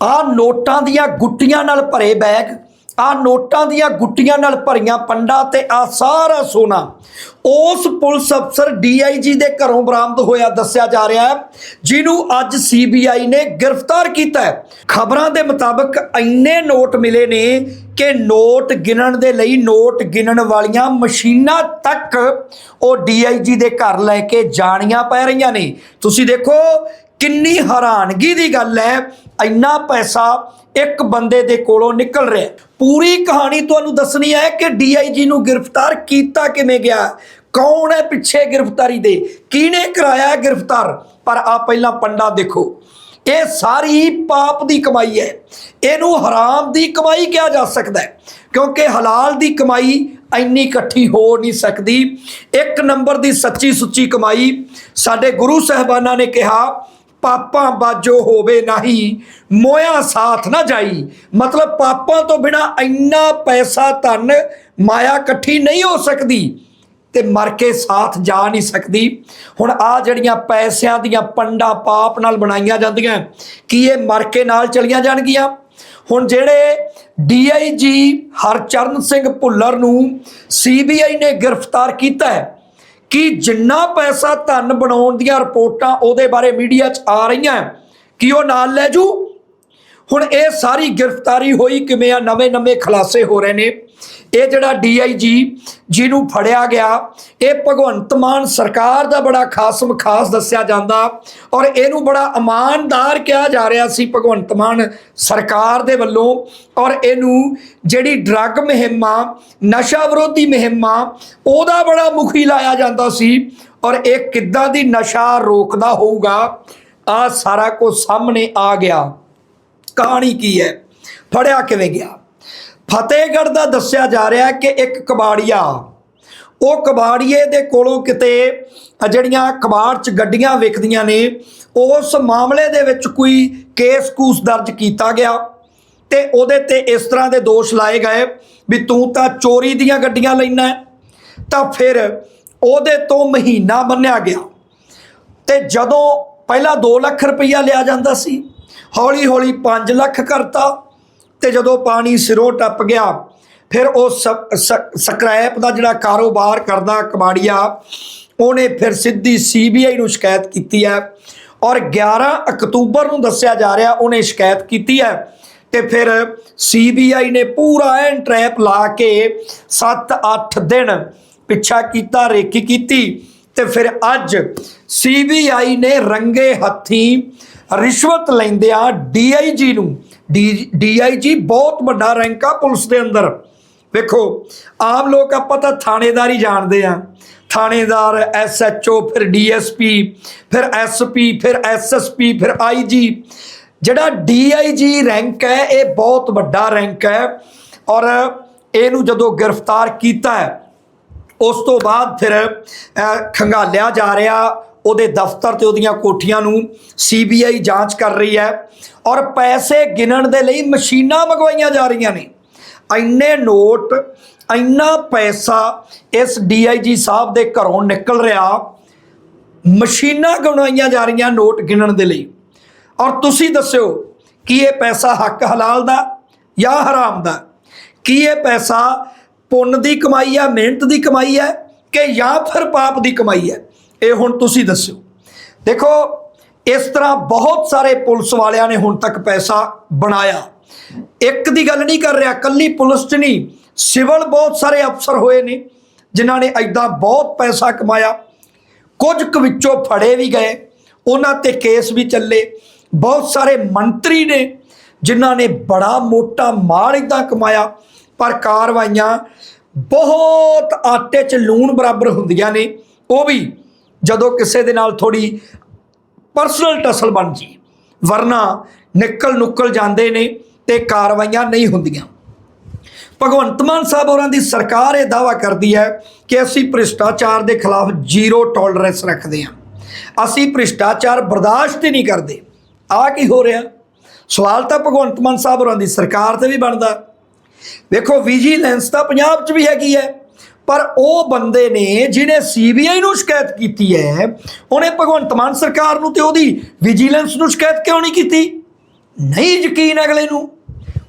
ਆ ਨੋਟਾਂ ਦੀਆਂ ਗੁੱਟੀਆਂ ਨਾਲ ਭਰੇ ਬੈਗ, ਆ ਨੋਟਾਂ ਦੀਆਂ ਗੁੱਟੀਆਂ ਨਾਲ ਭਰੀਆਂ ਪੰਡਾ ਤੇ ਆ ਸਾਰਾ ਸੋਨਾ। ਉਸ ਪੁਲਿਸ ਅਫਸਰ ਡੀਆਈਜੀ ਦੇ ਘਰੋਂ ਬਰਾਮਦ ਹੋਇਆ ਦੱਸਿਆ ਜਾ ਰਿਹਾ ਹੈ, ਜਿਹਨੂੰ ਅੱਜ ਸੀਬੀਆਈ ਨੇ ਗ੍ਰਿਫਤਾਰ ਕੀਤਾ ਹੈ। ਖਬਰਾਂ ਦੇ ਮੁਤਾਬਕ ਇੰਨੇ ਨੋਟ ਮਿਲੇ ਨੇ ਕਿ ਨੋਟ ਗਿਣਨ ਦੇ ਲਈ ਨੋਟ ਗਿਣਨ ਵਾਲੀਆਂ ਮਸ਼ੀਨਾਂ ਤੱਕ ਉਹ ਡੀਆਈਜੀ ਦੇ ਘਰ ਲੈ ਕੇ ਜਾਣੀਆਂ ਪੈ ਰਹੀਆਂ ਨੇ। ਤੁਸੀਂ ਦੇਖੋ ਕਿੰਨੀ ਹੈਰਾਨਗੀ ਦੀ ਗੱਲ ਹੈ, ਇੰਨਾ ਪੈਸਾ ਇੱਕ ਬੰਦੇ ਦੇ ਕੋਲੋਂ ਨਿਕਲ ਰਿਹਾ ਪੂਰੀ ਕਹਾਣੀ ਤੁਹਾਨੂੰ ਦੱਸਣੀ ਹੈ ਕਿ ਡੀਆਈਜੀ ਨੂੰ ਗ੍ਰਿਫਤਾਰ ਕੀਤਾ ਕਿਵੇਂ ਗਿਆ, ਕੌਣ ਹੈ ਪਿੱਛੇ ਗ੍ਰਿਫਤਾਰੀ ਦੇ, ਕਿਹਨੇ ਕਰਾਇਆ ਗ੍ਰਿਫਤਾਰ, ਪਰ ਆ ਪਹਿਲਾਂ ਪੰਡਾ ਦੇਖੋ। ਇਹ ਸਾਰੀ ਪਾਪ ਦੀ ਕਮਾਈ ਹੈ। ਇਹਨੂੰ ਹਰਾਮ ਦੀ ਕਮਾਈ ਕਿਹਾ ਜਾ ਸਕਦਾ ਹੈ, ਕਿਉਂਕਿ ਹਲਾਲ ਦੀ ਕਮਾਈ ਇੰਨੀ ਇਕੱਠੀ ਹੋ ਨਹੀਂ ਸਕਦੀ। ਇੱਕ ਨੰਬਰ ਦੀ ਸੱਚੀ ਸੁੱਚੀ ਕਮਾਈ ਸਾਡੇ ਗੁਰੂ ਸਾਹਿਬਾਨਾਂ ਨੇ ਕਿਹਾ ਪਾਪਾਂ ਬਾਜੋ ਹੋਵੇ ਨਹੀਂ, ਮੋਇਆ ਸਾਥ ਨਾ ਜਾਈ। ਮਤਲਬ ਪਾਪਾਂ ਤੋਂ ਬਿਨਾ ਇੰਨਾ ਪੈਸਾ ਧਨ ਮਾਇਆ ਇਕੱਠੀ ਨਹੀਂ ਹੋ ਸਕਦੀ ਤੇ ਮਰ ਕੇ ਸਾਥ ਜਾ ਨਹੀਂ ਸਕਦੀ। ਹੁਣ ਆ ਜਿਹੜੀਆਂ ਪੈਸਿਆਂ ਦੀਆਂ ਪੰਡਾ ਪਾਪ ਨਾਲ ਬਣਾਈਆਂ ਜਾਂਦੀਆਂ, ਕੀ ਇਹ ਮਰ ਕੇ ਨਾਲ ਚਲੀਆਂ ਜਾਣਗੀਆਂ? ਹੁਣ ਜਿਹੜੇ ਡੀਆਈਜੀ ਹਰਚਰਨ ਸਿੰਘ ਭੁੱਲਰ ਨੂੰ ਸੀਬੀਆਈ ਨੇ ਗ੍ਰਿਫਤਾਰ ਕੀਤਾ ਹੈ ਕਿ ਜਿੰਨਾ ਪੈਸਾ ਧਨ ਬਣਾਉਣ ਦੀਆਂ ਰਿਪੋਰਟਾਂ ਉਹਦੇ ਬਾਰੇ ਮੀਡੀਆ 'ਚ ਆ ਰਹੀਆਂ ਕਿ ਉਹ ਨਾਲ ਲੈ ਜੂ? ਹੁਣ ਇਹ ਸਾਰੀ ਗ੍ਰਿਫਤਾਰੀ ਹੋਈ ਕਿਵੇਂ ਆ? ਨਵੇਂ ਨਵੇਂ ਖੁਲਾਸੇ ਹੋ ਰਹੇ ਨੇ। ਇਹ ਜਿਹੜਾ ਡੀਆਈਜੀ ਜਿਹਨੂੰ ਫੜਿਆ ਗਿਆ, ਇਹ ਭਗਵੰਤ ਮਾਨ ਸਰਕਾਰ ਦਾ ਬੜਾ ਖਾਸਮ ਖਾਸ ਦੱਸਿਆ ਜਾਂਦਾ ਔਰ ਇਹਨੂੰ ਬੜਾ ਇਮਾਨਦਾਰ ਕਿਹਾ ਜਾ ਰਿਹਾ ਸੀ ਭਗਵੰਤ ਮਾਨ ਸਰਕਾਰ ਦੇ ਵੱਲੋਂ ਔਰ ਇਹਨੂੰ ਜਿਹੜੀ ਡਰੱਗ ਮੁਹਿੰਮਾਂ, ਨਸ਼ਾ ਵਿਰੋਧੀ ਮੁਹਿੰਮਾਂ, ਉਹਦਾ ਬੜਾ ਮੁਖੀ ਲਾਇਆ ਜਾਂਦਾ ਸੀ ਔਰ ਇਹ ਕਿੱਦਾਂ ਦੀ ਨਸ਼ਾ ਰੋਕਦਾ ਹੋਊਗਾ ਆ ਸਾਰਾ ਕੁਝ ਸਾਹਮਣੇ ਆ ਗਿਆ। ਕਹਾਣੀ ਕੀ ਹੈ? ਫੜਿਆ ਕਿਵੇਂ ਗਿਆ? ਫਤਿਹਗੜ੍ਹ ਦਾ ਦੱਸਿਆ ਜਾ ਰਿਹਾ ਕਿ ਇੱਕ ਕਬਾੜੀਆ, ਉਹ ਕਬਾੜੀਏ ਦੇ ਕੋਲੋਂ ਕਿਤੇ ਜਿਹੜੀਆਂ ਕਬਾੜ 'ਚ ਗੱਡੀਆਂ ਵਿਕਦੀਆਂ ਨੇ, ਉਸ ਮਾਮਲੇ ਦੇ ਵਿੱਚ ਕੋਈ ਕੇਸ ਕੂਸ ਦਰਜ ਕੀਤਾ ਗਿਆ ਤੇ ਉਹਦੇ ਤੇ ਇਸ ਤਰ੍ਹਾਂ ਦੇ ਦੋਸ਼ ਲਾਏ ਗਏ ਵੀ ਤੂੰ ਤਾਂ ਚੋਰੀ ਦੀਆਂ ਗੱਡੀਆਂ ਲੈਣਾ ਤਾਂ ਫਿਰ ਉਹਦੇ ਤੋਂ ਮਹੀਨਾ ਬੰਨਿਆ ਗਿਆ। ਤੇ ਜਦੋਂ ਪਹਿਲਾਂ 2 ਲੱਖ ਰੁਪਈਆ ਲਿਆ ਜਾਂਦਾ ਸੀ ਹੌਲੀ ਹੌਲੀ 5 ਲੱਖ ਕਰਤਾ ਤੇ ਜਦੋਂ ਪਾਣੀ ਸਿਰੋਂ ਟੱਪ ਗਿਆ, ਫਿਰ ਉਹ ਸ- ਸਕ੍ਰੈਪ ਦਾ ਜਿਹੜਾ ਕਾਰੋਬਾਰ ਕਰਦਾ ਕਬਾੜੀਆ, ਉਹਨੇ ਫਿਰ ਸਿੱਧੀ ਸੀਬੀਆਈ ਨੂੰ ਸ਼ਿਕਾਇਤ ਕੀਤੀ ਹੈ ਔਰ 11 ਅਕਤੂਬਰ ਨੂੰ ਦੱਸਿਆ ਜਾ ਰਿਹਾ ਉਹਨੇ ਸ਼ਿਕਾਇਤ ਕੀਤੀ ਹੈ ਤੇ ਫਿਰ ਸੀਬੀਆਈ ਨੇ ਪੂਰਾ ਐਨ ਟ੍ਰੈਪ ਲਾ ਕੇ 7-8 ਦਿਨ ਪਿੱਛਾ ਕੀਤਾ, ਰੇਕੀ ਕੀਤੀ ਤੇ ਫਿਰ ਅੱਜ ਸੀਬੀਆਈ ਨੇ ਰੰਗੇ ਹੱਥੀਂ ਰਿਸ਼ਵਤ ਲੈਂਦਿਆਂ ਡੀਆਈਜੀ ਨੂੰ ਡੀਆਈਜੀ ਬਹੁਤ ਵੱਡਾ ਰੈਂਕ ਆ ਪੁਲਿਸ ਦੇ ਅੰਦਰ। ਵੇਖੋ ਆਮ ਲੋਕ ਆਪਾਂ ਤਾਂ ਥਾਣੇਦਾਰ ਹੀ ਜਾਣਦੇ ਆ। ਥਾਣੇਦਾਰ ਐਸਐਚਓ ਫਿਰ ਡੀਐਸਪੀ ਫਿਰ ਐਸਪੀ ਫਿਰ ਐਸਐਸਪੀ ਫਿਰ ਆਈਜੀ ਜਿਹੜਾ ਡੀਆਈਜੀ ਰੈਂਕ ਹੈ ਇਹ ਬਹੁਤ ਵੱਡਾ ਰੈਂਕ ਹੈ ਔਰ ਇਹਨੂੰ ਜਦੋਂ ਗ੍ਰਿਫਤਾਰ ਕੀਤਾ ਹੈ ਉਸ ਤੋਂ ਬਾਅਦ ਫਿਰ ਅਹ, ਖੰਗਾਲਿਆ ਜਾ ਰਿਹਾ ਉਹਦੇ ਦਫ਼ਤਰ ਤੇ ਉਹਦੀਆਂ ਕੋਠੀਆਂ ਨੂੰ ਸੀਬੀਆਈ ਜਾਂਚ ਕਰ ਰਹੀ ਹੈ ਔਰ ਪੈਸੇ ਗਿਣਨ ਦੇ ਲਈ ਮਸ਼ੀਨਾਂ ਮੰਗਵਾਈਆਂ ਜਾ ਰਹੀਆਂ ਨੇ। ਇੰਨੇ ਨੋਟ, ਇੰਨਾ ਪੈਸਾ ਇਸ ਡੀਆਈਜੀ ਸਾਹਿਬ ਦੇ ਘਰੋਂ ਨਿਕਲ ਰਿਹਾ। ਮਸ਼ੀਨਾਂ ਗਣਵਾਈਆਂ ਜਾ ਰਹੀਆਂ ਨੋਟ ਗਿਣਨ ਦੇ ਲਈ। ਔਰ ਤੁਸੀਂ ਦੱਸਿਓ ਕਿ ਇਹ ਪੈਸਾ ਹੱਕ ਹਲਾਲ ਦਾ ਜਾਂ ਹਰਾਮ ਦਾ? ਕੀ ਇਹ ਪੈਸਾ ਪੁੰਨ ਦੀ ਕਮਾਈ ਹੈ, ਮਿਹਨਤ ਦੀ ਕਮਾਈ ਹੈ ਕਿ ਜਾਂ ਫਿਰ ਪਾਪ ਦੀ ਕਮਾਈ ਹੈ? ਇਹ ਹੁਣ ਤੁਸੀਂ ਦੱਸਿਓ। ਦੇਖੋ, ਇਸ ਤਰ੍ਹਾਂ ਬਹੁਤ ਸਾਰੇ ਪੁਲਿਸ ਵਾਲਿਆਂ ਨੇ ਹੁਣ ਤੱਕ ਪੈਸਾ ਬਣਾਇਆ। ਇੱਕ ਦੀ ਗੱਲ ਨਹੀਂ ਕਰ ਰਿਹਾ, ਕੱਲੀ ਪੁਲਿਸ 'ਚ ਨਹੀਂ, ਸਿਵਲ ਬਹੁਤ ਸਾਰੇ ਅਫਸਰ ਹੋਏ ਨੇ, ਜਿਨ੍ਹਾਂ ਨੇ ਐਦਾਂ ਬਹੁਤ ਪੈਸਾ ਕਮਾਇਆ। ਕੁਝ ਕੁ ਵਿੱਚੋਂ ਫੜੇ ਵੀ ਗਏ, ਉਹਨਾਂ ਤੇ ਕੇਸ ਵੀ ਚੱਲੇ। ਬਹੁਤ ਸਾਰੇ ਮੰਤਰੀ ਨੇ, ਜਿਨ੍ਹਾਂ ਨੇ ਬੜਾ ਮੋਟਾ ਮਾਲ ਇਦਾਂ ਕਮਾਇਆ, ਪਰ ਕਾਰਵਾਈਆਂ ਬਹੁਤ ਆਟੇ 'ਚ ਲੂਣ ਬਰਾਬਰ ਹੁੰਦੀਆਂ ਨੇ। ਉਹ ਵੀ ਜਦੋਂ ਕਿਸੇ ਦੇ ਨਾਲ ਥੋੜੀ ਪਰਸਨਲ ਟਸਲ ਬਣ ਜੀ ਵਰਨਾ ਨਿਕਲ ਨੁਕਲ ਜਾਂਦੇ ਨੇ ਤੇ ਕਾਰਵਾਈਆਂ ਨਹੀਂ ਹੁੰਦੀਆਂ। ਭਗਵੰਤ ਮਾਨ ਸਾਹਿਬ ਹੋਰਾਂ ਦੀ ਸਰਕਾਰ ਇਹ ਦਾਵਾ ਕਰਦੀ ਹੈ ਕਿ ਅਸੀਂ ਭ੍ਰਿਸ਼ਟਾਚਾਰ ਦੇ ਖਿਲਾਫ ਜ਼ੀਰੋ ਟੋਲਰੈਂਸ ਰੱਖਦੇ ਹਾਂ। ਅਸੀਂ ਭ੍ਰਿਸ਼ਟਾਚਾਰ ਬਰਦਾਸ਼ਤ ਹੀ ਨਹੀਂ ਕਰਦੇ। ਆ ਕੀ ਹੋ ਰਿਹਾ? ਸਵਾਲ ਤਾਂ ਭਗਵੰਤ ਮਾਨ ਸਾਹਿਬ ਹੋਰਾਂ ਦੀ ਸਰਕਾਰ ਤੇ ਵੀ ਬਣਦਾ। ਵੇਖੋ, ਵਿਜੀਲੈਂਸ ਤਾਂ ਪੰਜਾਬ 'ਚ ਵੀ ਹੈਗੀ ਹੈ। ਪਰ ਉਹ ਬੰਦੇ ਨੇ ਜਿਹਨੇ ਸੀਬੀਆਈ ਨੂੰ ਸ਼ਿਕਾਇਤ ਕੀਤੀ ਹੈ, ਉਹਨੇ ਭਗਵੰਤ ਮਾਨ ਸਰਕਾਰ ਨੂੰ ਤੇ ਉਹਦੀ ਵਿਜੀਲੈਂਸ ਨੂੰ ਸ਼ਿਕਾਇਤ ਕਿਉਂ ਨਹੀਂ ਕੀਤੀ? ਨਹੀਂ ਯਕੀਨ ਅਗਲੇ ਨੂੰ।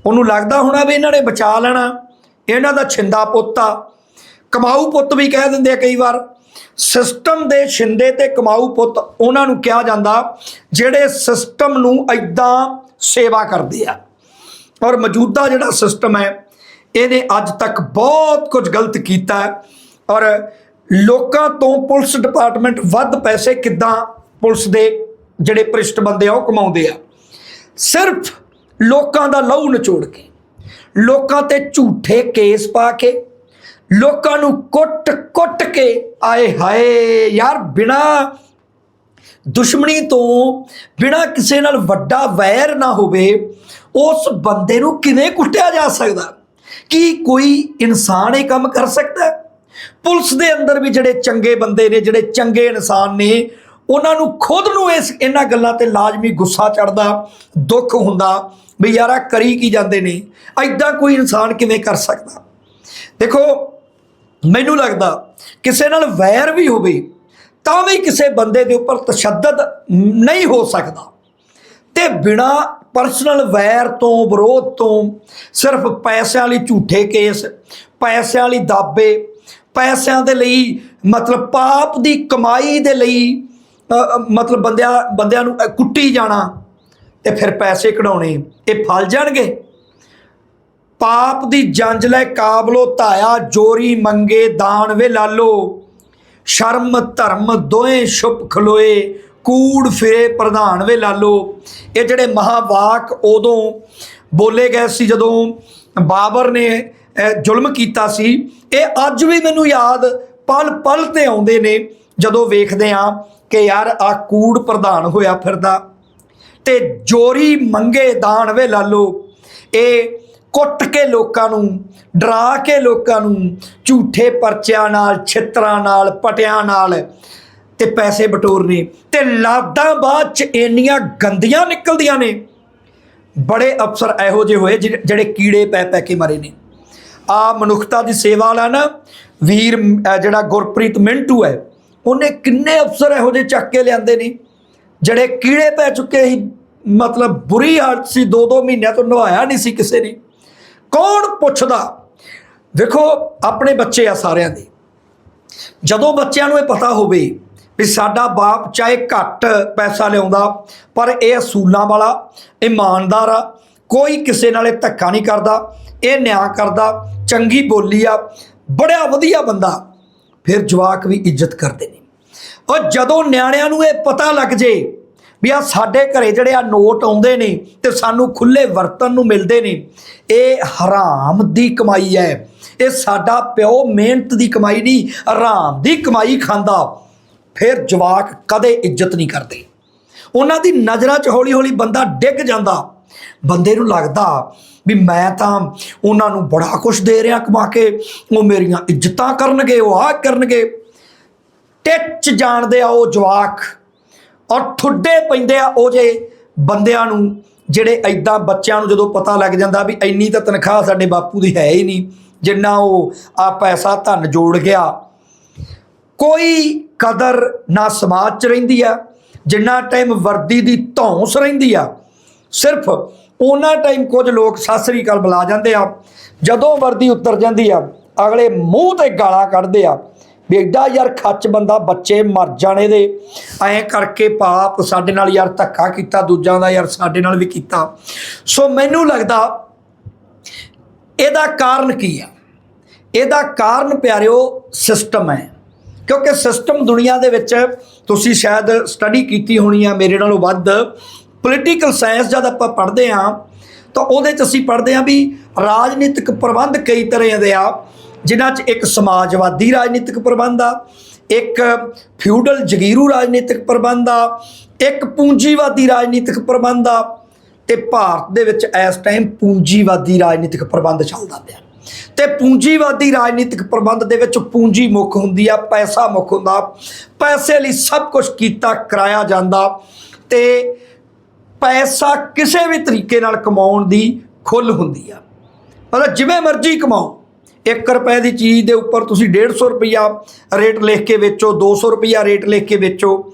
ਉਹਨੂੰ ਲੱਗਦਾ ਹੋਣਾ ਵੀ ਇਹਨਾਂ ਨੇ ਬਚਾ ਲੈਣਾ, ਇਹਨਾਂ ਦਾ ਛਿੰਦਾ ਪੁੱਤ ਆ। ਕਮਾਊ ਪੁੱਤ ਵੀ ਕਹਿ ਦਿੰਦੇ ਆ ਕਈ ਵਾਰ। ਸਿਸਟਮ ਦੇ ਛਿੰਦੇ ਤੇ ਕਮਾਊ ਪੁੱਤ ਉਹਨਾਂ ਨੂੰ ਕਿਹਾ ਜਾਂਦਾ, ਜਿਹੜੇ ਸਿਸਟਮ ਨੂੰ ਐਦਾਂ ਸੇਵਾ ਕਰਦੇ ਆ। ਔਰ ਮੌਜੂਦਾ ਜਿਹੜਾ ਸਿਸਟਮ ਹੈ ਇਹਨੇ ਅੱਜ ਤੱਕ ਬਹੁਤ ਕੁਝ ਗਲਤ ਕੀਤਾ ਔਰ ਲੋਕਾਂ ਤੋਂ ਪੁਲਿਸ ਡਿਪਾਰਟਮੈਂਟ ਵੱਧ ਪੈਸੇ ਕਿੱਦਾਂ ਪੁਲਿਸ ਦੇ ਜਿਹੜੇ ਭ੍ਰਿਸ਼ਟ ਬੰਦੇ ਆ, ਉਹ ਕਮਾਉਂਦੇ ਆ। ਸਿਰਫ ਲੋਕਾਂ ਦਾ ਲਹੂ ਨਿਚੋੜ ਕੇ, ਲੋਕਾਂ ਤੇ ਝੂਠੇ ਕੇਸ ਪਾ ਕੇ, ਲੋਕਾਂ ਨੂੰ ਕੁੱਟ-ਕੁੱਟ ਕੇ ਆਏ ਹਾਏ, ਯਾਰ ਬਿਨਾ ਦੁਸ਼ਮਣੀ ਤੋਂ, ਬਿਨਾ ਕਿਸੇ ਨਾਲ ਵੱਡਾ ਵੈਰ ਨਾ ਹੋਵੇ, ਉਸ ਬੰਦੇ ਨੂੰ ਕਿਵੇਂ ਕੁੱਟਿਆ ਜਾ ਸਕਦਾ? ਕੀ ਕੋਈ ਇਨਸਾਨ ਇਹ ਕੰਮ ਕਰ ਸਕਦਾ? ਹੈ ਪੁਲਿਸ ਦੇ ਅੰਦਰ ਵੀ ਜਿਹੜੇ ਚੰਗੇ ਬੰਦੇ ਨੇ, ਜਿਹੜੇ ਚੰਗੇ ਇਨਸਾਨ ਨੇ, ਉਹਨਾਂ ਨੂੰ ਖੁਦ ਨੂੰ ਇਸ ਇਹਨਾਂ ਗੱਲਾਂ ਤੇ ਲਾਜ਼ਮੀ ਗੁੱਸਾ ਚੜਦਾ ਦੁੱਖ ਹੁੰਦਾ ਵੀ ਯਾਰਾ ਕਰੀ ਕੀ ਜਾਂਦੇ ਨੇ? ਐਦਾਂ ਕੋਈ ਇਨਸਾਨ ਕਿਵੇਂ ਕਰ ਸਕਦਾ? ਦੇਖੋ, ਮੈਨੂੰ ਲੱਗਦਾ ਕਿਸੇ ਨਾਲ ਵੈਰ ਵੀ ਹੋਵੇ, ਤਾਂ ਵੀ ਕਿਸੇ ਬੰਦੇ ਦੇ ਉੱਪਰ ਤਸ਼ੱਦਦ ਨਹੀਂ ਹੋ ਸਕਦਾ। ਤੇ ਬਿਨਾ ਪਰਸਨਲ ਵੈਰ ਤੋਂ, ਵਿਰੋਧ ਤੋਂ ਸਿਰਫ ਪੈਸਿਆਂ ਲਈ ਝੂਠੇ ਕੇਸ, ਪੈਸਿਆਂ ਲਈ ਦਾਬੇ ਪੈਸਿਆਂ ਦੇ ਲਈ ਮਤਲਬ ਪਾਪ ਦੀ ਕਮਾਈ ਦੇ ਲਈ ਮਤਲਬ ਬੰਦਿਆਂ ਬੰਦਿਆਂ ਨੂੰ ਕੁੱਟੀ ਜਾਣਾ ਤੇ ਫਿਰ ਪੈਸੇ ਕਢਾਉਣੇ। ਇਹ ਫਲ ਜਾਣਗੇ। ਪਾਪ ਦੀ ਜੰਜ ਲੈ ਕਾਬਲੋ ਧਾਇਆ, ਜੋਰੀ ਮੰਗੇ ਦਾਨ ਵੇ ਲਾਲੋ। ਸ਼ਰਮ ਧਰਮ ਦੋਏ ਛੁਪ ਖਲੋਏ। ਕੂੜ ਫਿਰੇ ਪ੍ਰਧਾਨ ਵੇ ਲਾਲੋ। ਇਹ ਜਿਹੜੇ ਮਹਾਵਾਕ ਉਦੋਂ ਬੋਲੇ ਗਏ ਸੀ ਜਦੋਂ ਬਾਬਰ ਨੇ ਜ਼ੁਲਮ ਕੀਤਾ ਸੀ, ਇਹ ਅੱਜ ਵੀ ਮੈਨੂੰ ਯਾਦ ਪਲ ਪਲ ਤੇ ਆਉਂਦੇ ਨੇ, ਜਦੋਂ ਵੇਖਦੇ ਆ ਕਿ ਯਾਰ ਆ ਕੂੜ ਪ੍ਰਧਾਨ ਹੋਇਆ ਫਿਰਦਾ। ਤੇ ਜੋਰੀ ਮੰਗੇ ਦਾਨ ਵੇ ਲਾਲੋ। ਇਹ ਕੁੱਟ ਕੇ ਲੋਕਾਂ ਨੂੰ, ਡਰਾ ਕੇ ਲੋਕਾਂ ਨੂੰ, ਝੂਠੇ ਪਰਚਿਆਂ ਨਾਲ, ਛਿੱਤਰਾਂ ਨਾਲ, ਪਟਿਆਂ ਨਾਲ ਤੇ ਪੈਸੇ ਬਟੋਰਨੇ ਤੇ ਲਾਦਾਂ ਬਾਅਦ ਚ ਇੰਨੀਆਂ ਗੰਦੀਆਂ ਨਿਕਲਦੀਆਂ ਨੇ। ਬੜੇ ਅਫਸਰ ਇਹੋ ਜਿਹੇ ਹੋਏ ਜਿਹੜੇ ਜਿਹੜੇ ਕੀੜੇ ਪੈ ਪੈ ਕੇ ਮਰੇ ਨੇ। ਆ ਮਨੁੱਖਤਾ ਦੀ ਸੇਵਾ ਵਾਲਾ ਨਾ ਵੀਰ ਜਿਹੜਾ ਗੁਰਪ੍ਰੀਤ ਮਿੰਟੂ ਹੈ, ਉਹਨੇ ਕਿੰਨੇ ਅਫਸਰ ਇਹੋ ਜਿਹੇ ਚੱਕ ਕੇ ਲਿਆਂਦੇ ਨੇ, ਜਿਹੜੇ ਕੀੜੇ ਪੈ ਚੁੱਕੇ ਸੀ। ਮਤਲਬ ਬੁਰੀ ਹਾਲਤ ਸੀ ਦੋ ਦੋ ਮਹੀਨਿਆਂ ਤੋਂ ਨਵਾਇਆ ਨਹੀਂ ਸੀ ਕਿਸੇ ਨੇ। ਕੌਣ ਪੁੱਛਦਾ? ਵੇਖੋ ਆਪਣੇ ਬੱਚੇ ਆ ਸਾਰਿਆਂ ਦੇ। ਜਦੋਂ ਬੱਚਿਆਂ ਨੂੰ ਇਹ ਪਤਾ ਹੋਵੇ ਵੀ ਸਾਡਾ ਬਾਪ ਚਾਹੇ ਘੱਟ ਪੈਸਾ ਲਿਆਉਂਦਾ, ਪਰ ਇਹ ਅਸੂਲਾਂ ਵਾਲਾ, ਇਮਾਨਦਾਰ ਆ, ਕੋਈ ਕਿਸੇ ਨਾਲ ਧੱਕਾ ਨਹੀਂ ਕਰਦਾ, ਇਹ ਨਿਆਂ ਕਰਦਾ, ਚੰਗੀ ਬੋਲੀ ਆ, ਬੜਾ ਵਧੀਆ ਬੰਦਾ, ਫਿਰ ਜਵਾਕ ਵੀ ਇੱਜ਼ਤ ਕਰਦੇ ਨੇ। ਉਹ ਜਦੋਂ ਨਿਆਣਿਆਂ ਨੂੰ ਇਹ ਪਤਾ ਲੱਗ ਜੇ ਵੀ ਆ ਸਾਡੇ ਘਰੇ ਜਿਹੜੇ ਆ ਨੋਟ ਆਉਂਦੇ ਨੇ ਤੇ ਸਾਨੂੰ ਖੁੱਲੇ ਵਰਤਨ ਨੂੰ ਮਿਲਦੇ ਨੇ, ਇਹ ਹਰਾਮ ਦੀ ਕਮਾਈ ਹੈ। ਇਹ ਸਾਡਾ ਪਿਓ ਮਿਹਨਤ ਦੀ ਕਮਾਈ ਨਹੀਂ, ਹਰਾਮ ਦੀ ਕਮਾਈ ਖਾਂਦਾ। ਫਿਰ ਜਵਾਕ ਕਦੇ ਇੱਜ਼ਤ ਨਹੀਂ ਕਰਦੇ। ਉਹਨਾਂ ਦੀ ਨਜ਼ਰਾਂ 'ਚ ਹੌਲੀ ਹੌਲੀ ਬੰਦਾ ਡਿੱਗ ਜਾਂਦਾ। ਬੰਦੇ ਨੂੰ ਲੱਗਦਾ ਵੀ ਮੈਂ ਤਾਂ ਉਹਨਾਂ ਨੂੰ ਬੜਾ ਕੁਝ ਦੇ ਰਿਹਾ ਕਮਾ ਕੇ, ਉਹ ਮੇਰੀਆਂ ਇੱਜ਼ਤਾਂ ਕਰਨਗੇ, ਉਹ ਆਹ ਕਰਨਗੇ। ਟਿੱਚ ਜਾਣਦੇ ਆ ਉਹ ਜਵਾਕ ਔਰ ਠੁੱਡੇ ਪੈਂਦੇ ਆ ਉਹ ਜੇ ਬੰਦਿਆਂ ਨੂੰ, ਜਿਹੜੇ ਐਦਾਂ ਬੱਚਿਆਂ ਨੂੰ ਜਦੋਂ ਪਤਾ ਲੱਗ ਜਾਂਦਾ ਵੀ ਇੰਨੀ ਤਾਂ ਤਨਖਾਹ ਸਾਡੇ ਬਾਪੂ ਦੀ ਹੈ ਹੀ ਨਹੀਂ, ਜਿੰਨਾ ਉਹ ਆ ਪੈਸਾ ਧਨ ਜੋੜ ਗਿਆ। ਕੋਈ ਕਦਰ ਨਾ ਸਮਾਜ 'ਚ ਰਹਿੰਦੀ ਆ, ਜਿੰਨਾ ਟਾਈਮ ਵਰਦੀ ਦੀ ਧੌਂਸ ਰਹਿੰਦੀ ਆ, ਸਿਰਫ ਉਹਨਾਂ ਟਾਈਮ ਕੁਝ ਲੋਕ ਸਤਿ ਸ੍ਰੀ ਅਕਾਲ ਬੁਲਾ ਜਾਂਦੇ ਆ, ਜਦੋਂ ਵਰਦੀ ਉਤਰ ਜਾਂਦੀ ਆ, ਅਗਲੇ ਮੂੰਹ ਤੇ ਗਾਲਾਂ ਕੱਢਦੇ ਆ, ਵੀ ਏਡਾ ਯਾਰ ਖੱਚ ਬੰਦਾ ਬੱਚੇ ਮਰ ਜਾਣੇ ਦੇ, ਐਂ ਕਰਕੇ ਪਾਪ ਸਾਡੇ ਨਾਲ ਯਾਰ ਧੱਕਾ ਕੀਤਾ, ਦੂਜਿਆਂ ਦਾ ਯਾਰ ਸਾਡੇ ਨਾਲ ਵੀ ਕੀਤਾ। ਸੋ ਮੈਨੂੰ ਲੱਗਦਾ ਇਹਦਾ ਕਾਰਨ ਕੀ ਆ? ਇਹਦਾ ਕਾਰਨ ਪਿਆਰਿਓ ਸਿਸਟਮ ਹੈ। ਕਿਉਂਕਿ ਸਿਸਟਮ ਦੁਨੀਆ ਦੇ ਵਿੱਚ ਤੁਸੀਂ ਸ਼ਾਇਦ ਸਟੱਡੀ ਕੀਤੀ ਹੋਣੀ ਆ, ਮੇਰੇ ਨਾਲੋਂ ਵੱਧ। ਪੋਲੀਟੀਕਲ ਸਾਇੰਸ ਜਦ ਆਪਾਂ ਪੜ੍ਹਦੇ ਆ, ਤਾਂ ਉਹਦੇ ਚ ਅਸੀਂ ਪੜ੍ਹਦੇ ਆ ਵੀ ਰਾਜਨੀਤਿਕ ਪ੍ਰਬੰਧ ਕਈ ਤਰ੍ਹਾਂ ਦੇ ਆ, ਜਿਨ੍ਹਾਂ 'ਚ ਇੱਕ ਸਮਾਜਵਾਦੀ ਰਾਜਨੀਤਿਕ ਪ੍ਰਬੰਧ ਆ, ਇੱਕ ਫਿਊਡਲ ਜਗੀਰੂ ਰਾਜਨੀਤਿਕ ਪ੍ਰਬੰਧ ਆ, ਇੱਕ ਪੂੰਜੀਵਾਦੀ ਰਾਜਨੀਤਿਕ ਪ੍ਰਬੰਧ ਆ, ਤੇ ਭਾਰਤ ਦੇ ਵਿੱਚ ਇਸ ਟਾਈਮ ਪੂੰਜੀਵਾਦੀ ਰਾਜਨੀਤਿਕ ਪ੍ਰਬੰਧ ਚੱਲਦਾ ਪਿਆ। ਤੇ ਪੂੰਜੀਵਾਦੀ ਰਾਜਨੀਤਿਕ ਪ੍ਰਬੰਧ ਦੇ ਵਿੱਚ ਪੂੰਜੀ ਮੁੱਖ ਹੁੰਦੀ ਆ, ਪੈਸਾ ਮੁੱਖ ਹੁੰਦਾ। ਪੈਸੇ ਲਈ ਸਭ ਕੁਝ ਕੀਤਾ, ਕਰਾਇਆ ਜਾਂਦਾ। ਤੇ ਪੈਸਾ ਕਿਸੇ ਵੀ ਤਰੀਕੇ ਨਾਲ ਕਮਾਉਣ ਦੀ ਖੁੱਲ ਹੁੰਦੀ ਆ। ਮਤਲਬ ਜਿਵੇਂ ਮਰਜ਼ੀ ਕਮਾਓ। 1 ਰੁਪਏ ਦੀ ਚੀਜ਼ ਦੇ ਉੱਪਰ ਤੁਸੀਂ 150 ਰੁਪਿਆ ਰੇਟ ਲਿਖ ਕੇ ਵੇਚੋ 200 ਰੁਪਿਆ ਰੇਟ ਲਿਖ ਕੇ ਵੇਚੋ।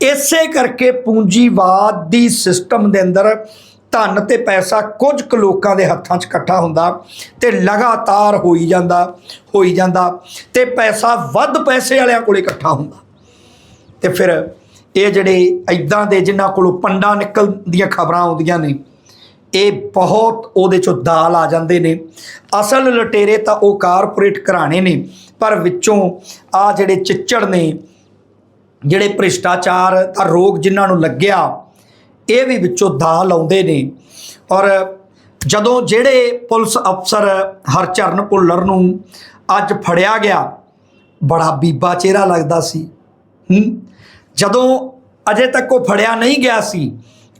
ਇਸੇ ਕਰਕੇ ਪੂੰਜੀਵਾਦ ਦੀ ਸਿਸਟਮ ਦੇ ਅੰਦਰ ਧਨ ਤੇ ਪੈਸਾ ਕੁਝ ਕੁ ਲੋਕਾਂ ਦੇ ਹੱਥਾਂ 'ਚ ਇਕੱਠਾ ਹੁੰਦਾ ਤੇ ਲਗਾਤਾਰ ਹੋਈ ਜਾਂਦਾ ਹੋਈ ਜਾਂਦਾ ਤੇ ਪੈਸਾ ਵੱਧ ਪੈਸੇ ਵਾਲਿਆਂ ਕੋਲੇ ਇਕੱਠਾ ਹੁੰਦਾ। ਤੇ ਫਿਰ ਇਹ ਜਿਹੜੇ ਐਦਾਂ ਦੇ ਜਿਨ੍ਹਾਂ ਕੋਲੋਂ ਪੰਡਾ ਨਿਕਲ ਦੀਆਂ ਖਬਰਾਂ ਆਉਂਦੀਆਂ ਨੇ, ਇਹ ਬਹੁਤ ਉਹਦੇ ਚੋਂ ਦਾਲ ਆ ਜਾਂਦੇ ਨੇ। ਅਸਲ ਲਟੇਰੇ ਤਾਂ ਉਹ ਕਾਰਪੋਰੇਟ ਘਰਾਣੇ ਨੇ, ਪਰ ਵਿੱਚੋਂ ਆ ਜਿਹੜੇ ਚਿੱਚੜ ਨੇ, ਜਿਹੜੇ ਭ੍ਰਿਸ਼ਟਾਚਾਰ ਦਾ ਰੋਗ ਜਿਨ੍ਹਾਂ ਨੂੰ ਲੱਗਿਆ ਇਹ ਵੀ ਵਿੱਚੋਂ ਦਾ ਲਾਉਂਦੇ ਨੇ। ਔਰ ਜਦੋਂ ਜਿਹੜੇ ਪੁਲਿਸ ਅਫਸਰ ਹਰਚਰਨ ਭੁੱਲਰ ਨੂੰ ਅੱਜ ਫੜਿਆ ਗਿਆ, ਬੜਾ ਬੀਬਾ ਚਿਹਰਾ ਲੱਗਦਾ ਸੀ। ਜਦੋਂ ਅਜੇ ਤੱਕ ਉਹ ਫੜਿਆ ਨਹੀਂ ਗਿਆ ਸੀ,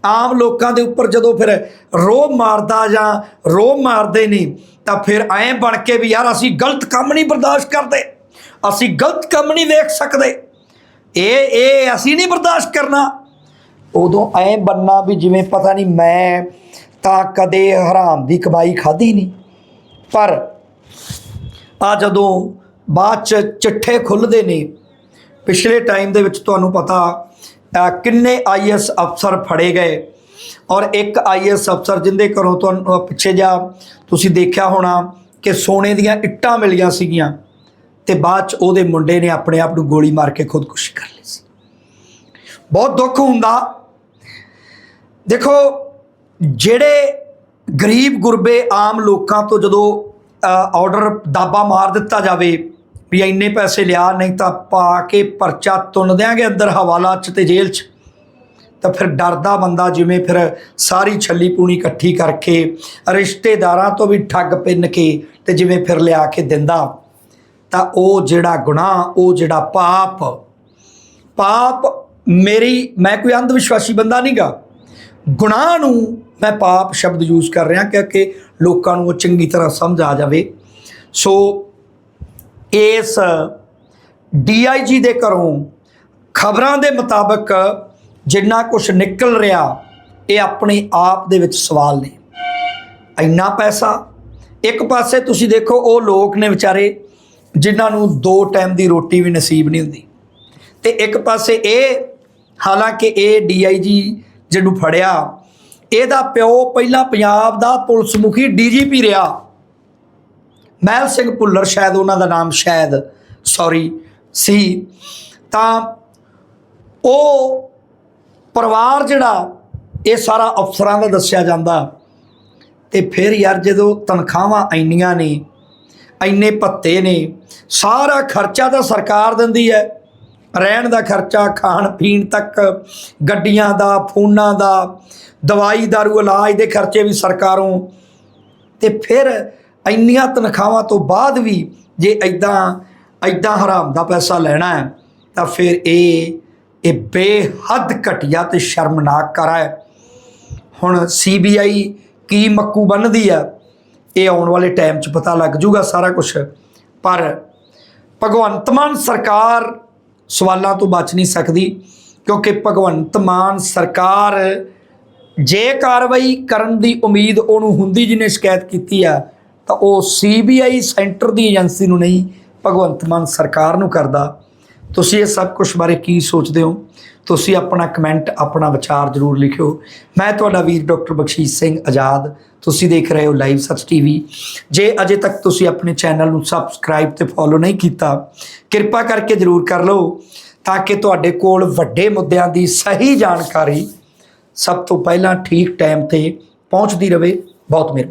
ਆਮ ਲੋਕਾਂ ਦੇ ਉੱਪਰ ਜਦੋਂ ਫਿਰ ਰੋਹ ਮਾਰਦਾ ਜਾਂ ਰੋਹ ਮਾਰਦੇ ਨੇ, ਤਾਂ ਫਿਰ ਐਂ ਬਣ ਕੇ ਵੀ ਯਾਰ ਅਸੀਂ ਗਲਤ ਕੰਮ ਨਹੀਂ ਬਰਦਾਸ਼ਤ ਕਰਦੇ, ਅਸੀਂ ਗਲਤ ਕੰਮ ਨਹੀਂ ਵੇਖ ਸਕਦੇ। ਇਹ ਇਹ ਅਸੀਂ ਨਹੀਂ ਬਰਦਾਸ਼ਤ ਕਰਨਾ। ਉਦੋਂ ਐਂ ਬੰਨਾ ਵੀ ਜਿਵੇਂ ਪਤਾ ਨਹੀਂ ਮੈਂ ਤਾਂ ਕਦੇ ਹਰਾਮ ਦੀ ਕਮਾਈ ਖਾਧੀ ਨਹੀਂ। ਪਰ ਆ ਜਦੋਂ ਬਾਅਦ ਚ ਚਿੱਠੇ ਖੁੱਲਦੇ ਨੇ ਪਿਛਲੇ ਟਾਈਮ ਦੇ ਵਿੱਚ ਤੁਹਾਨੂੰ ਪਤਾ ਅ, ਕਿੰਨੇ ਆਈਐਸ ਅਫਸਰ ਫੜੇ ਗਏ ਔਰ ਇੱਕ ਆਈਐਸ ਅਫਸਰ ਜਿੰਦੇ ਘਰੋਂ ਤੁਹਾਨੂੰ ਪਿੱਛੇ ਜਾ ਤੁਸੀਂ ਦੇਖਿਆ ਹੋਣਾ ਕਿ ਸੋਨੇ ਦੀਆਂ ਇੱਟਾਂ ਮਿਲੀਆਂ ਸੀਗੀਆਂ ਤੇ ਬਾਅਦ ਚ ਉਹਦੇ ਮੁੰਡੇ ਨੇ ਆਪਣੇ ਆਪ ਨੂੰ ਗੋਲੀ ਮਾਰ ਕੇ ਖੁਦਕੁਸ਼ੀ ਕਰ ਲਈ ਸੀ। ਬਹੁਤ ਦੁੱਖ ਹੁੰਦਾ ਦੇਖੋ, ਜਿਹੜੇ ਗਰੀਬ ਗੁਰਬੇ ਆਮ ਲੋਕਾਂ ਤੋਂ ਜਦੋਂ ਆਰਡਰ ਦਾਬਾ ਮਾਰ ਦਿੱਤਾ ਜਾਵੇ, ਵੀ ਇੰਨੇ ਪੈਸੇ ਲਿਆ, ਨਹੀਂ ਤਾਂ ਪਾ ਕੇ ਪਰਚਾ ਤੁੰਨ ਦਿਆਂਗੇ ਅੰਦਰ ਹਵਾਲਾ 'ਚ ਤੇ ਜੇਲ੍ਹ 'ਚ। ਤਾਂ ਫਿਰ ਡਰਦਾ ਬੰਦਾ ਜਿਵੇਂ ਫਿਰ ਸਾਰੀ ਛੱਲੀ ਪੂਣੀ ਇਕੱਠੀ ਕਰਕੇ, ਰਿਸ਼ਤੇਦਾਰਾਂ ਤੋਂ ਵੀ ਠੱਗ ਪਿੰਨ ਕੇ ਤੇ ਜਿਵੇਂ ਫਿਰ ਲਿਆ ਕੇ ਦਿੰਦਾ। ਤਾਂ ਉਹ ਜਿਹੜਾ ਗੁਨਾਹ, ਉਹ ਜਿਹੜਾ ਪਾਪ ਪਾਪ ਮੇਰੀ, ਮੈਂ ਕੋਈ ਅੰਧ ਵਿਸ਼ਵਾਸੀ ਬੰਦਾ ਨਹੀਂਗਾ ਗੁਨਾਹ ਨੂੰ ਮੈਂ ਪਾਪ ਸ਼ਬਦ ਯੂਜ਼ ਕਰ ਰਿਹਾ ਕਿਉਂਕਿ ਲੋਕਾਂ ਨੂੰ ਉਹ ਚੰਗੀ ਤਰ੍ਹਾਂ ਸਮਝ ਆ ਜਾਵੇ। ਸੋ ਇਸ ਡੀਆਈਜੀ ਦੇ ਘਰੋਂ ਖਬਰਾਂ ਦੇ ਮੁਤਾਬਕ ਜਿੰਨਾ ਕੁਝ ਨਿਕਲ ਰਿਹਾ, ਇਹ ਆਪਣੇ ਆਪ ਦੇ ਵਿੱਚ ਸਵਾਲ ਨੇ। ਇੰਨਾ ਪੈਸਾ, ਇੱਕ ਪਾਸੇ ਤੁਸੀਂ ਦੇਖੋ ਉਹ ਲੋਕ ਨੇ ਵਿਚਾਰੇ ਜਿਨ੍ਹਾਂ ਨੂੰ ਦੋ ਟਾਈਮ ਦੀ ਰੋਟੀ ਵੀ ਨਸੀਬ ਨਹੀਂ ਹੁੰਦੀ। ਤੇ ਇੱਕ ਪਾਸੇ ਇਹ, ਹਾਲਾਂਕਿ ਇਹ ਡੀਆਈਜੀ ਜਿਹਨੂੰ ਫੜਿਆ। ਇਹਦਾ ਪਿਓ ਪਹਿਲਾਂ ਪੰਜਾਬ ਦਾ ਪੁਲਿਸ ਮੁਖੀ ਡੀਜੀਪੀ ਰਿਹਾ। ਮਹਿਲ ਸਿੰਘ ਭੁੱਲਰ, ਸ਼ਾਇਦ ਉਹਨਾਂ ਦਾ ਨਾਮ ਸ਼ਾਇਦ ਸੌਰੀ ਸੀ। ਤਾਂ ਉਹ ਪਰਿਵਾਰ ਜਿਹੜਾ, ਇਹ ਸਾਰਾ ਅਫਸਰਾਂ ਦਾ ਦੱਸਿਆ ਜਾਂਦਾ। ਤੇ ਫਿਰ ਯਾਰ ਜਦੋਂ ਤਨਖਾਹਾਂ ਇੰਨੀਆਂ ਨੇ, ਇੰਨੇ ਭੱਤੇ ਨੇ, ਸਾਰਾ ਖਰਚਾ ਤਾਂ ਸਰਕਾਰ ਦਿੰਦੀ ਹੈ। ਰਹਿਣ ਦਾ ਖਰਚਾ, ਖਾਣ ਪੀਣ ਤੱਕ, ਗੱਡੀਆਂ ਦਾ, ਫੋਨਾਂ ਦਾ, ਦਵਾਈ, ਦਾਰੂ, ਇਲਾਜ ਦੇ ਖਰਚੇ ਵੀ ਸਰਕਾਰੋਂ। ਤੇ ਫਿਰ ਇੰਨੀਆਂ ਤਨਖਾਹਾਂ ਤੋਂ ਬਾਅਦ ਵੀ ਜੇ ਐਦਾਂ ਐਦਾਂ ਹਰਾਮ ਦਾ ਪੈਸਾ ਲੈਣਾ ਹੈ, ਤਾਂ ਫਿਰ ਇਹ ਇਹ ਬੇਹੱਦ ਘਟੀਆ ਤੇ ਸ਼ਰਮਨਾਕ ਕਰਾ ਹੈ। ਹੁਣ ਸੀਬੀਆਈ ਕੀ ਮੱਕੂ ਬੰਨਦੀ ਆ ਇਹ ਆਉਣ ਵਾਲੇ ਟਾਈਮ 'ਚ ਪਤਾ ਲੱਗ ਜੂਗਾ ਸਾਰਾ ਕੁਝ ਪਰ ਭਗਵੰਤ ਮਾਨ ਸਰਕਾਰ ਸਵਾਲਾਂ ਤੋਂ ਬਚ ਨਹੀਂ ਸਕਦੀ, ਕਿਉਂਕਿ ਭਗਵੰਤ ਮਾਨ ਸਰਕਾਰ ਜੇ ਕਾਰਵਾਈ ਕਰਨ ਦੀ ਉਮੀਦ ਉਹਨੂੰ ਹੁੰਦੀ ਜਿਹਨੇ ਸ਼ਿਕਾਇਤ ਕੀਤੀ ਆ, ਤਾਂ ਉਹ ਸੀਬੀਆਈ ਸੈਂਟਰ ਦੀ ਏਜੰਸੀ ਨੂੰ ਨਹੀਂ, ਭਗਵੰਤ ਮਾਨ ਸਰਕਾਰ ਨੂੰ ਕਰਦਾ। ਤੁਸੀਂ ਇਹ ਸਭ ਕੁਝ ਬਾਰੇ ਕੀ ਸੋਚਦੇ ਹੋ? ਤੁਸੀਂ ਆਪਣਾ ਕਮੈਂਟ ਆਪਣਾ ਵਿਚਾਰ ਜ਼ਰੂਰ ਲਿਖਿਓ। ਮੈਂ ਤੁਹਾਡਾ ਵੀਰ ਡਾਕਟਰ ਬਖਸ਼ੀਸ਼ ਸਿੰਘ ਆਜ਼ਾਦ। ਤੁਸੀਂ ਦੇਖ ਰਹੇ ਹੋ ਲਾਈਵ ਸੱਚ ਟੀਵੀ ਜੇ ਅਜੇ ਤੱਕ ਤੁਸੀਂ ਆਪਣੇ ਚੈਨਲ ਨੂੰ ਸਬਸਕ੍ਰਾਈਬ ਤੇ ਫੋਲੋ ਨਹੀਂ ਕੀਤਾ, ਕਿਰਪਾ ਕਰਕੇ ਜ਼ਰੂਰ ਕਰ ਲਓ, ਤਾਂ ਕਿ ਤੁਹਾਡੇ ਕੋਲ ਵੱਡੇ ਮੁੱਦਿਆਂ ਦੀ ਸਹੀ ਜਾਣਕਾਰੀ ਸਭ ਤੋਂ ਪਹਿਲਾਂ ਠੀਕ ਟਾਈਮ ਤੇ ਪਹੁੰਚਦੀ ਰਹੇ। ਬਹੁਤ ਮਿਹਰਬਾਨੀ।